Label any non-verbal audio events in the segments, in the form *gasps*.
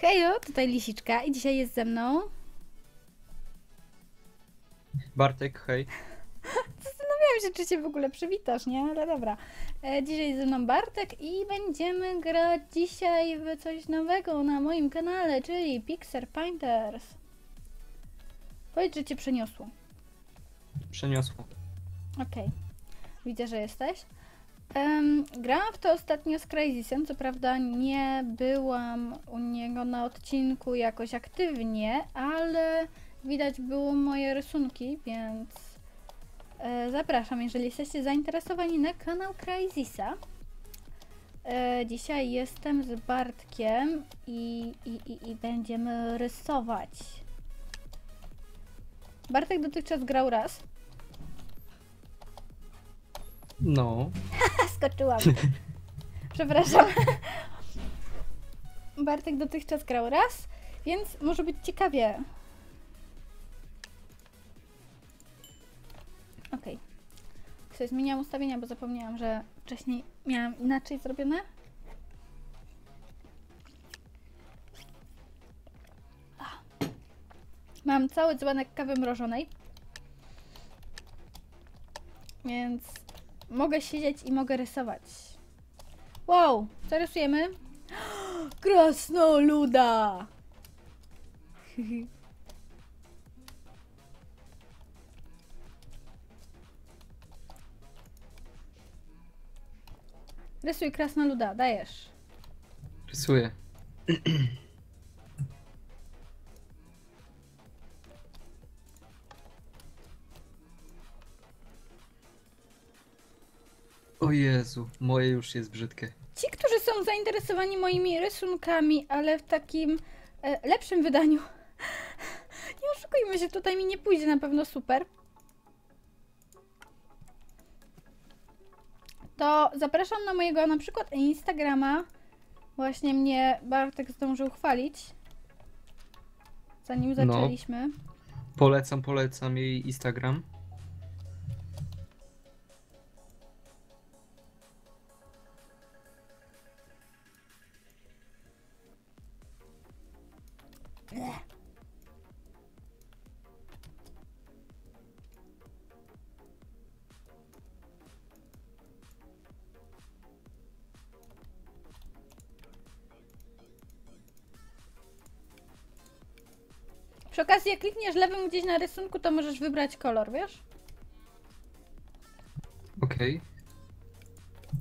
Hejo, tutaj Lisiczka i dzisiaj jest ze mną. Bartek, hej. *laughs* Zastanawiałam się, czy cię w ogóle przywitasz, nie? Ale dobra. E, dzisiaj jest ze mną Bartek i będziemy grać dzisiaj w coś nowego na moim kanale, czyli Pixar Painters. Powiedz, że cię przeniosło. Przeniosło. Okej. Widzę, że jesteś. Um, grałam w to ostatnio z Crazysem, co prawda nie byłam u niego na odcinku jakoś aktywnie, ale widać było moje rysunki, więc e, zapraszam, jeżeli jesteście zainteresowani na kanał Crazysa. E, dzisiaj jestem z Bartkiem i, i, i, i będziemy rysować. Bartek dotychczas grał raz. No, Skoczyłam. *laughs* Przepraszam. Bartek dotychczas grał raz, więc może być ciekawie. Okej. Okay. Zmieniłam ustawienia, bo zapomniałam, że wcześniej miałam inaczej zrobione. Mam cały dzbanek kawy mrożonej. Więc mogę siedzieć i mogę rysować. Wow, co rysujemy? *gasps* Krasnoluda! *laughs* Rysuj krasnoluda, dajesz. rysuję. *clears throat* O Jezu, moje już jest brzydkie. Ci, którzy są zainteresowani moimi rysunkami, ale w takim e, lepszym wydaniu. *laughs* Nie oszukujmy się, tutaj mi nie pójdzie na pewno super. To zapraszam na mojego na przykład Instagrama. Właśnie mnie Bartek zdążył chwalić. Zanim No. zaczęliśmy. Polecam, polecam jej Instagram. Przy okazji, jak klikniesz lewym gdzieś na rysunku, to możesz wybrać kolor, wiesz? Okej.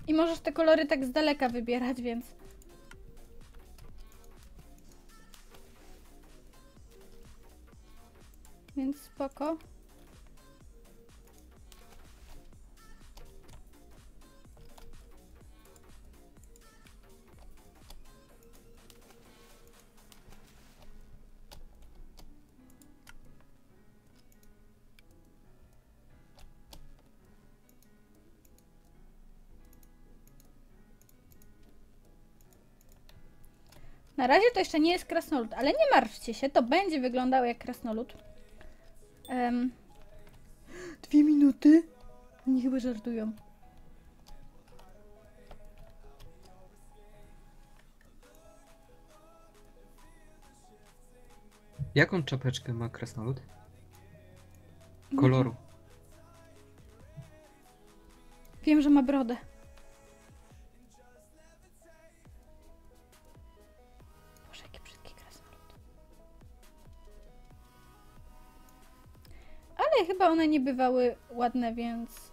I możesz te kolory tak z daleka wybierać, więc. Więc spoko. Na razie to jeszcze nie jest krasnolud, ale nie martwcie się, to będzie wyglądało jak krasnolud. Em, Dwie minuty? Oni chyba żartują. Jaką czapeczkę ma krasnolud? Koloru. Wiem, że ma brodę. One nie bywały ładne, więc...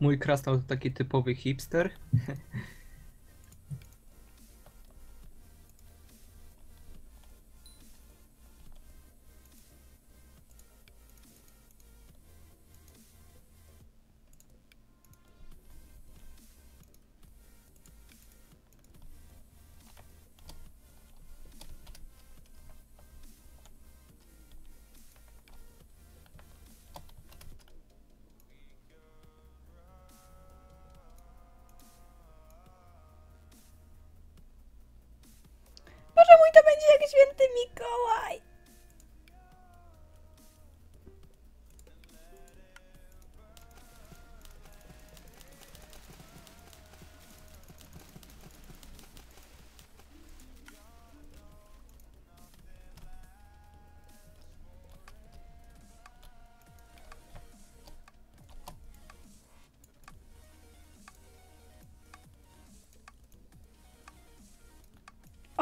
Mój krasnolud to taki typowy hipster. *laughs*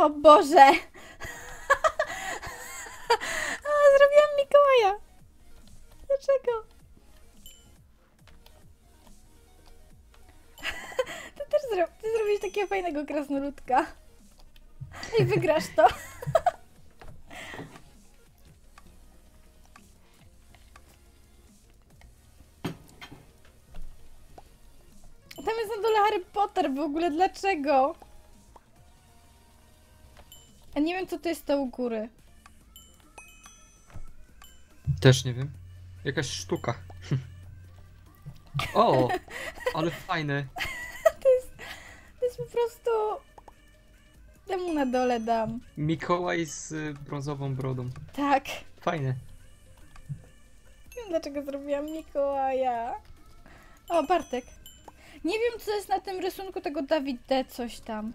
O Boże! Zrobiłam Mikołaja! Dlaczego? Ty też zro... Ty zrobiłeś takiego fajnego krasnoludka. I wygrasz to. Tam jest na dole Harry Potter w ogóle, dlaczego? A nie wiem co to jest to u góry. Też nie wiem. Jakaś sztuka. o, ale fajne. *laughs* To jest po prostu... Temu na dole dam. Mikołaj z y, brązową brodą. Tak. Fajne. Nie wiem dlaczego zrobiłam Mikołaja. O, Bartek. Nie wiem co jest na tym rysunku tego Dawid D. coś tam.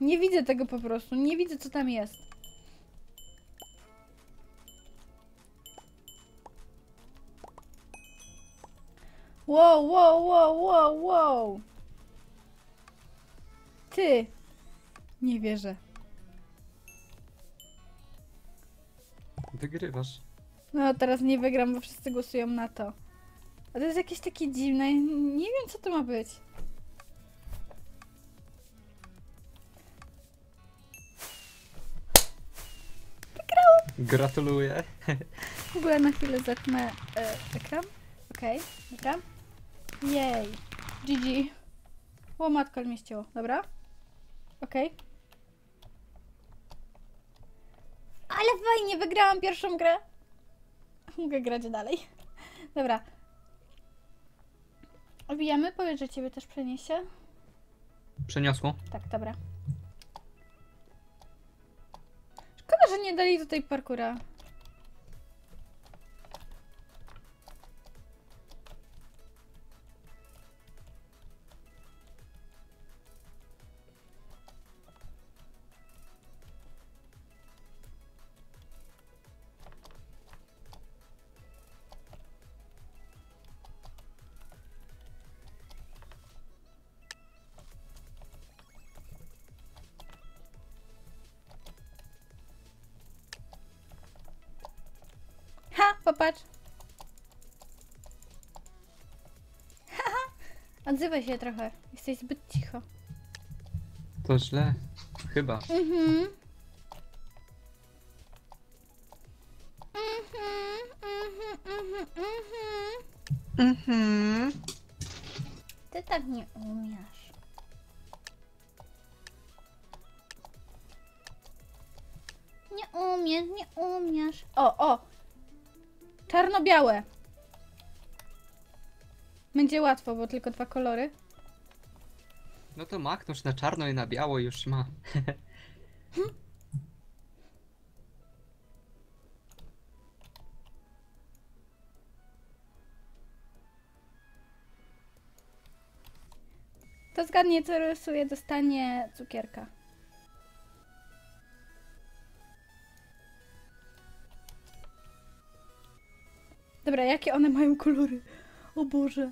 Nie widzę tego po prostu. Nie widzę co tam jest. Wow, wow, wow, wow, wow. Ty. Nie wierzę. Wygrywasz. No, teraz nie wygram, bo wszyscy głosują na to. A to jest jakieś takie dziwne. Nie wiem, co to ma być. Gratuluję. W ogóle na chwilę zetnę e, ekran. Okej, dobra. Jej. GG. O, matka mnie ścięło. Dobra. Okej. Ale fajnie, wygrałam pierwszą grę. Mogę grać dalej. Dobra. Obijamy? Powiedz, że ciebie też przeniesie. Przeniosło. Tak, dobra. Że nie dali tutaj parkura. Popatrz. Haha. *laughs* Odzywaj się trochę. Jesteś zbyt cicho. To źle. Chyba. Mhm. Mhm, mhm, mhm, mhm. Mhm. Ty tak nie umiesz. Nie umiesz, nie umiesz. O, o! Czarno-białe. Będzie łatwo, bo tylko dwa kolory. No to maknąć na czarno i na biało już ma. To zgadnie, co rysuje, dostanie cukierka. Dobra, jakie one mają kolory? O Boże.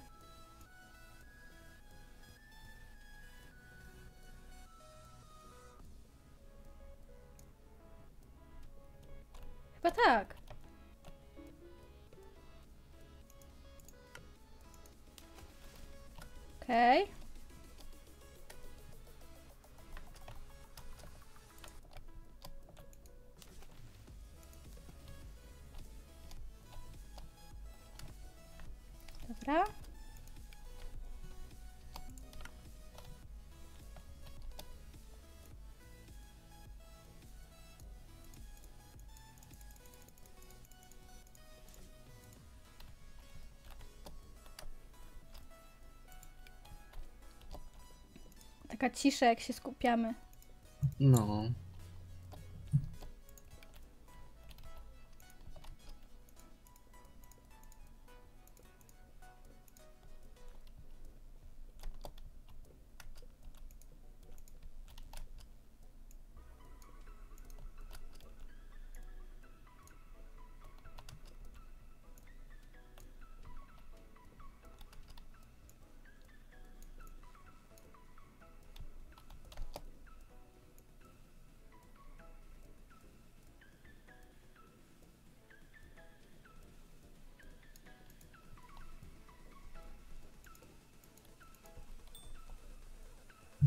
Taka cisza, jak się skupiamy. No.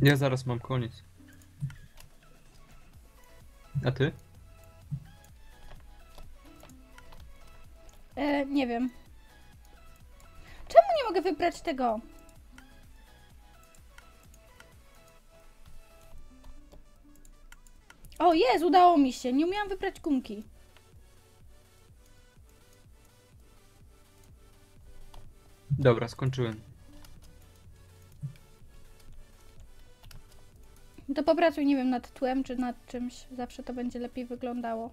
Ja zaraz mam koniec. A ty? E, nie wiem. Czemu nie mogę wybrać tego? O, jest, udało mi się. Nie umiałam wybrać gumki. Dobra, skończyłem. To popracuj, nie wiem, nad tłem czy nad czymś. Zawsze to będzie lepiej wyglądało.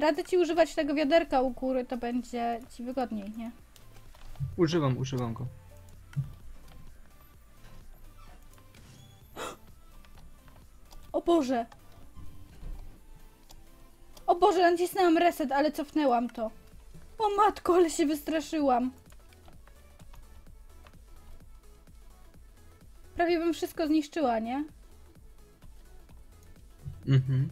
Radzę ci używać tego wiaderka u góry, to będzie ci wygodniej, nie? Używam, używam go. O Boże! O Boże, nacisnęłam reset, ale cofnęłam to. O matko, ale się wystraszyłam. Prawie bym wszystko zniszczyła, nie? Mhm.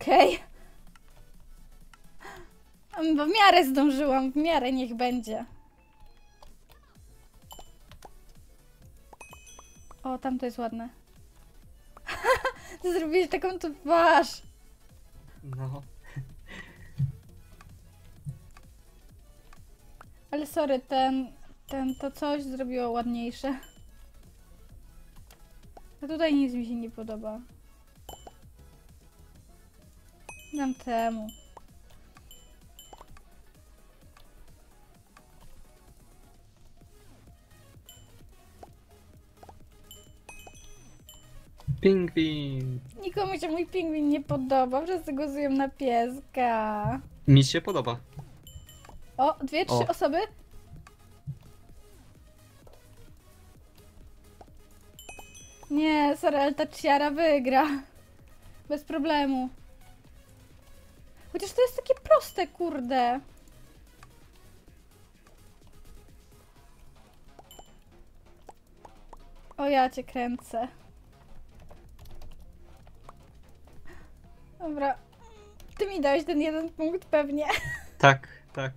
Okej. Bo w miarę zdążyłam, w miarę niech będzie. O, tam to jest ładne. *laughs* Ty zrobiłeś taką twarz. No. Ale sorry, ten, ten, to coś zrobiło ładniejsze. A tutaj nic mi się nie podoba. Dam temu. Pingwin. Nikomu się mój pingwin nie podoba, wszyscy głosują na pieska. Mi się podoba. O, dwie, trzy O. osoby? Nie, sorry, ale ta ciara wygra. Bez problemu. Chociaż to jest takie proste, kurde. O, ja cię kręcę. Dobra. Ty mi dałeś ten jeden punkt pewnie. *laughs* Tak, tak.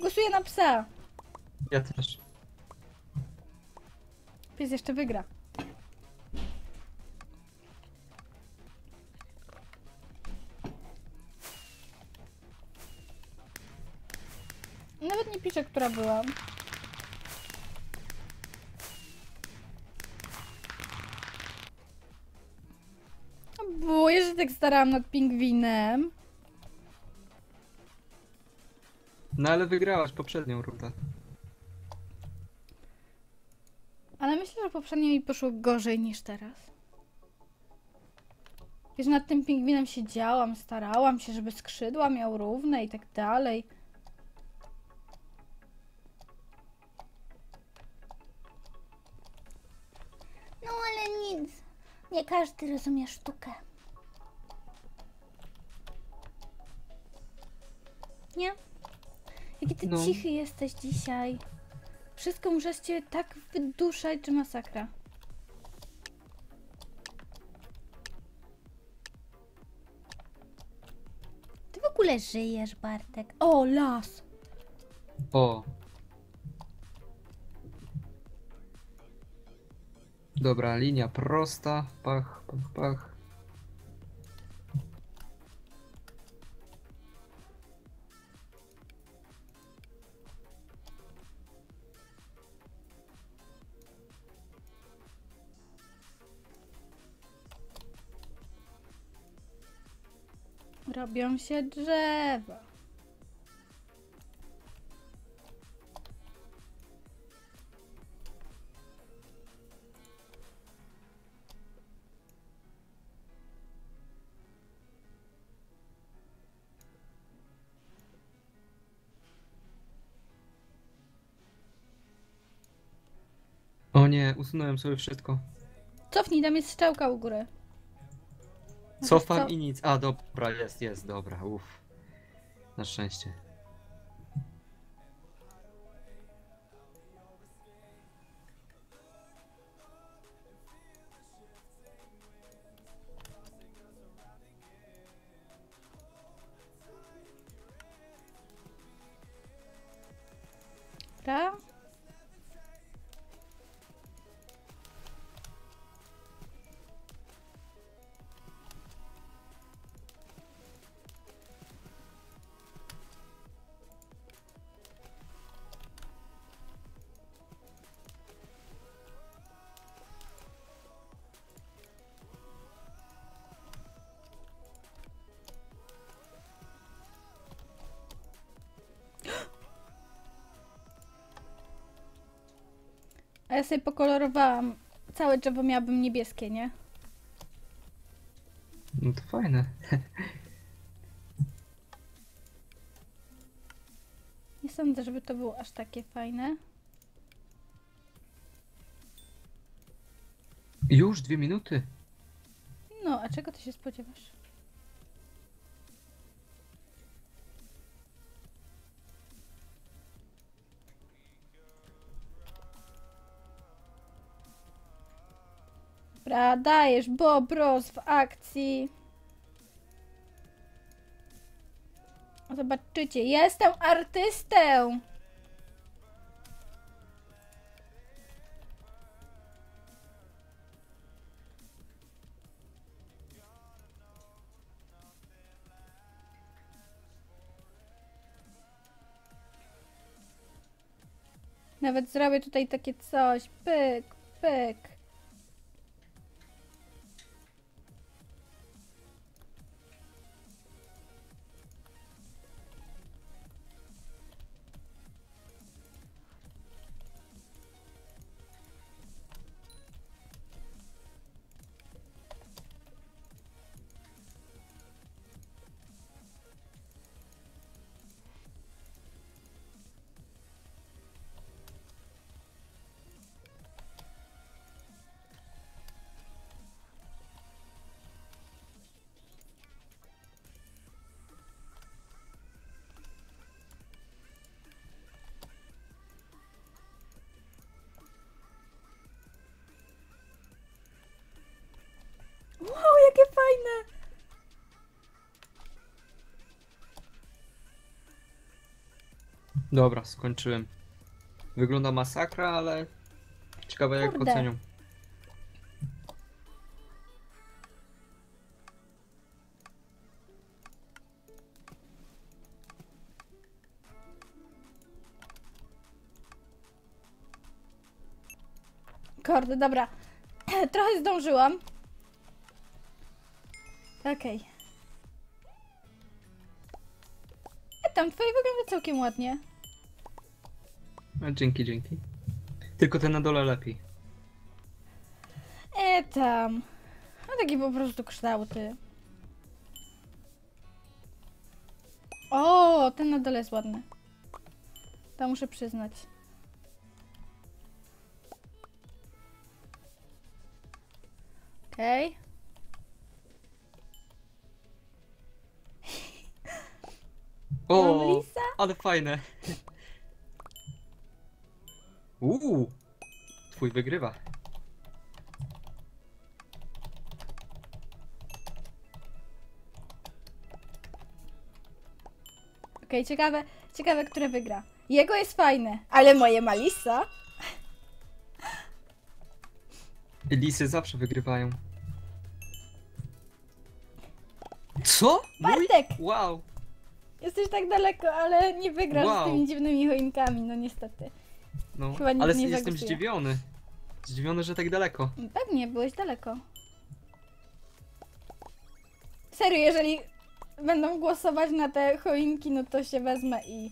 Głosuję na psa. Ja też. Pies jeszcze wygra. Nawet nie pisze, która była. Bo ja się tak starałam nad pingwinem. No ale wygrałaś poprzednią rundę. Ale myślę, że poprzednio mi poszło gorzej niż teraz. Wiesz, nad tym pingwinem siedziałam, starałam się, żeby skrzydła miał równe i tak dalej. Każdy rozumie sztukę. Nie? Jaki ty No. cichy jesteś dzisiaj. Wszystko muszę ciebie tak wyduszać, czy masakra. Ty w ogóle żyjesz, Bartek. O, las! O. Dobra, linia prosta. Pach, pach, pach. Robią się drzewa. O nie, usunąłem sobie wszystko. Cofnij, tam jest strzałka u góry. Cofam co? i nic. A, dobra, jest, jest, dobra, uff. Na szczęście. Ja sobie pokolorowałam. Całe drzewo miałabym niebieskie, nie? No to fajne. Nie sądzę, żeby to było aż takie fajne. Już dwie minuty. No, a czego ty się spodziewasz? Dobra, dajesz Bobros w akcji. Zobaczycie, jestem artystą! Nawet zrobię tutaj takie coś. Pyk, pyk. Dobra, skończyłem. Wygląda masakra, ale ciekawe jak Kurde. ocenią. Kurde, dobra. *clears throat* Trochę zdążyłam. Okej. E, Tam twoje wygląda całkiem ładnie. A, dzięki, dzięki. Tylko ten na dole lepiej. E tam. A takie po prostu kształty. O, ten na dole jest ładny. To muszę przyznać. Okej. Mam O, lisa? ale fajne. Uuu, twój wygrywa. Okej, ciekawe, ciekawe, które wygra. Jego jest fajne, ale moje Malisa? Lisy zawsze wygrywają. Co? Mój? Bartek! Wow. Jesteś tak daleko, ale nie wygrasz Wow. z tymi dziwnymi choinkami, no niestety. No, Chyba nikt ale nie jestem zagłosuje. zdziwiony. Zdziwiony, że tak daleko. Pewnie, byłeś daleko. Serio, jeżeli będą głosować na te choinki, no to się wezmę i...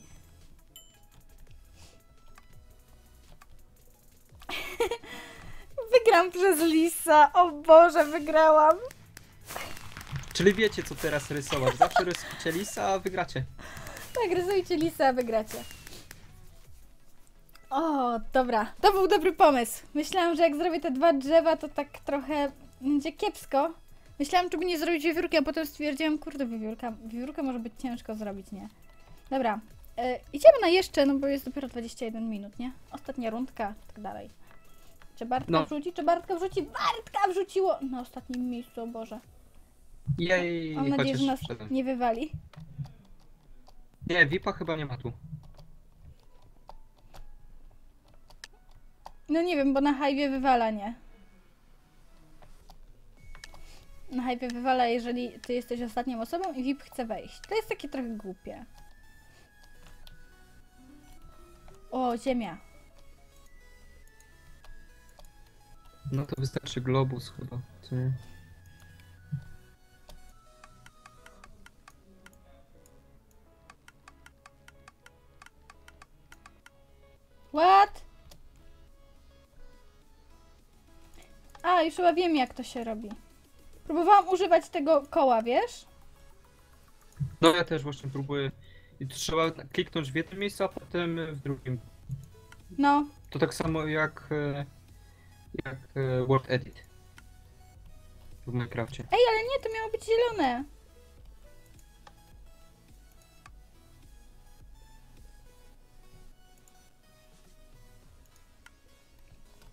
*laughs* Wygram przez Lisa, o Boże, wygrałam. Czyli wiecie co teraz rysować. Zawsze rysujcie lisa, a wygracie. Tak, rysujcie Lisa, a wygracie. O, dobra, to był dobry pomysł. Myślałam, że jak zrobię te dwa drzewa, to tak trochę będzie kiepsko. Myślałam, czy by nie zrobić wiewiórki, a potem stwierdziłam, kurde, wiewiórka, wiewiórkę może być ciężko zrobić, nie? Dobra, e, idziemy na jeszcze, no bo jest dopiero 21 minut, nie? Ostatnia rundka, tak dalej. Czy Bartka No. wrzuci, czy Bartka wrzuci? Bartka wrzuciło! Na ostatnim miejscu, o Boże. Jej, Mam nadzieję, że nas nie wywali. Nie, VIPa chyba nie ma tu. No nie wiem, bo na hajwie wywala, nie? Na hajwie wywala, jeżeli ty jesteś ostatnią osobą i VIP chce wejść. To jest takie trochę głupie. O, ziemia. No to wystarczy globus chyba. Co nie? What? A, już chyba wiem jak to się robi. Próbowałam używać tego koła, wiesz? No ja też właśnie próbuję. I trzeba kliknąć w jednym miejscu, a potem w drugim. No, To tak samo jak, e, jak e, Word Edit w Minecrafcie. Ej, ale nie, to miało być zielone.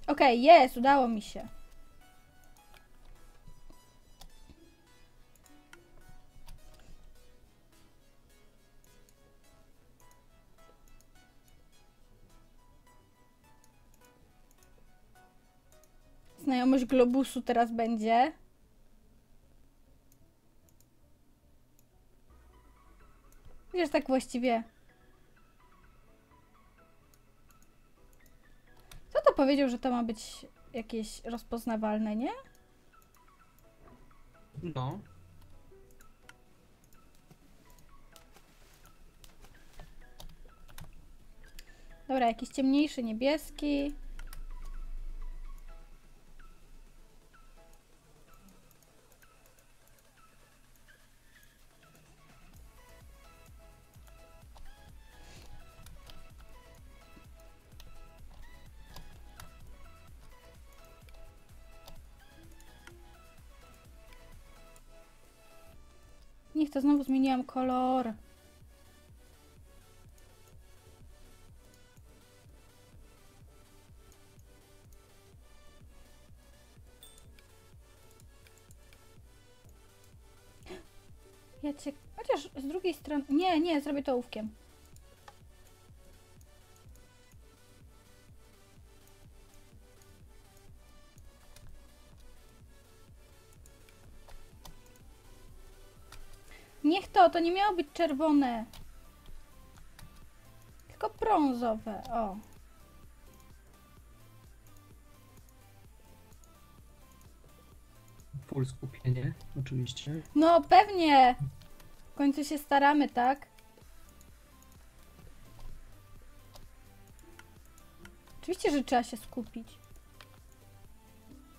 Okej, jest, udało mi się. Znajomość globusu teraz będzie. Wiesz, tak właściwie. Kto to powiedział, że to ma być jakieś rozpoznawalne, nie? No. Dobra, jakiś ciemniejszy niebieski. To znowu zmieniłam kolor. Ja cię... Chociaż z drugiej strony... Nie, nie, zrobię to ołówkiem. Niech to, to nie miało być czerwone. Tylko brązowe, o. Full skupienie, oczywiście. No pewnie. W końcu się staramy, tak? Oczywiście, że trzeba się skupić.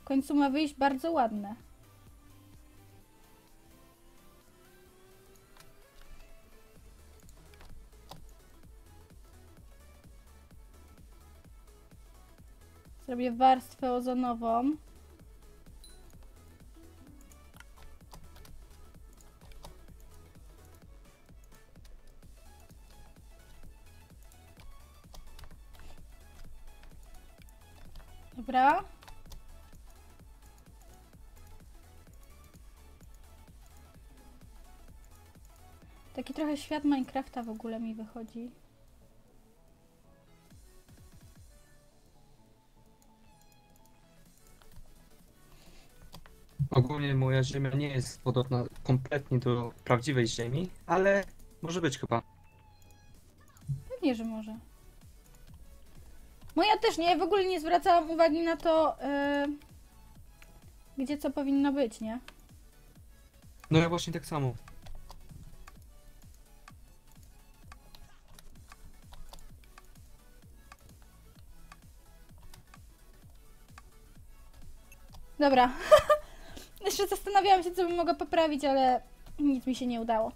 W końcu ma wyjść bardzo ładne. Zrobię warstwę ozonową. Dobra. Taki trochę świat Minecrafta w ogóle mi wychodzi. moja ziemia nie jest podobna kompletnie do prawdziwej ziemi, ale może być chyba. Pewnie, że może. Moja też nie, w ogóle nie zwracałam uwagi na to, yy, gdzie co powinno być, nie? No ja właśnie tak samo. Dobra. *laughs* Jeszcze zastanawiałam się, co bym mogła poprawić, ale nic mi się nie udało.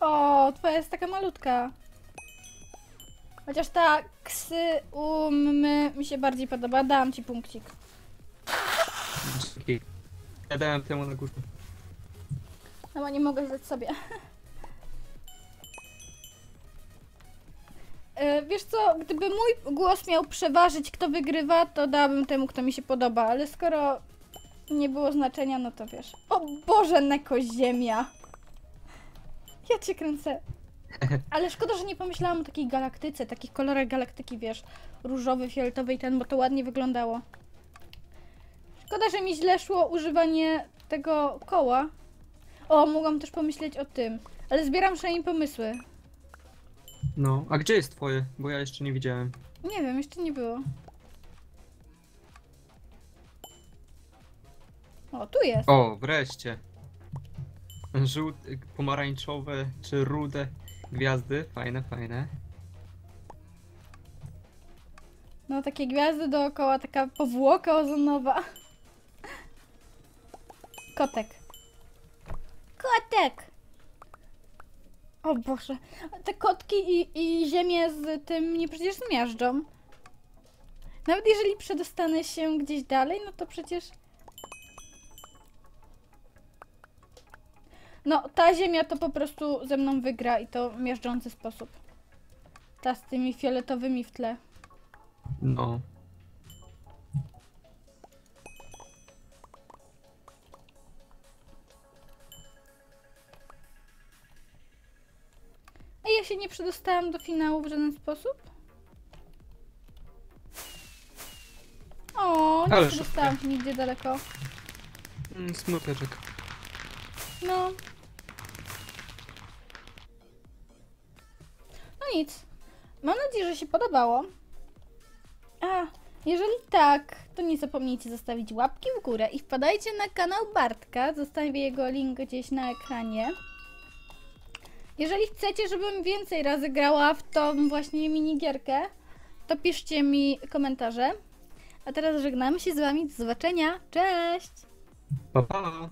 O, twoja jest taka malutka. Chociaż ta ksy umy mi się bardziej podoba. Dałam ci punkcik. Ja dałem temu na górze. No bo nie mogę zdać sobie. *laughs* Wiesz co, gdyby mój głos miał przeważyć, kto wygrywa, to dałabym temu, kto mi się podoba, ale skoro nie było znaczenia, no to wiesz. O Boże, Neko Ziemia! Ja cię kręcę. *laughs* Ale szkoda, że nie pomyślałam o takiej galaktyce, takich kolorach galaktyki, wiesz, różowy, fioletowy i ten, bo to ładnie wyglądało. Szkoda, że mi źle szło używanie tego koła. O, mogłam też pomyśleć o tym, ale zbieram przynajmniej pomysły. No, a gdzie jest twoje? Bo ja jeszcze nie widziałem. Nie wiem, jeszcze nie było. O, tu jest. O, wreszcie. Żółte, pomarańczowe czy rude gwiazdy. Fajne, fajne. No, takie gwiazdy dookoła, taka powłoka ozonowa. *laughs* Kotek. Kotek. O Boże. Te kotki i, i ziemię z tym mnie przecież zmiażdżą. Nawet jeżeli przedostanę się gdzieś dalej, no to przecież... No, ta ziemia to po prostu ze mną wygra i to w miażdżący sposób. Ta z tymi fioletowymi w tle. No. Się nie przedostałam do finału w żaden sposób? O, nie Ale przedostałam się nigdzie daleko. Mm, Smuteczek. No. No nic. Mam nadzieję, że się podobało. A, jeżeli tak, to nie zapomnijcie zostawić łapki w górę i wpadajcie na kanał Bartka. Zostawię jego link gdzieś na ekranie. Jeżeli chcecie, żebym więcej razy grała w tą właśnie minigierkę, to piszcie mi komentarze. A teraz żegnamy się z wami. Do zobaczenia. Cześć! Pa, pa.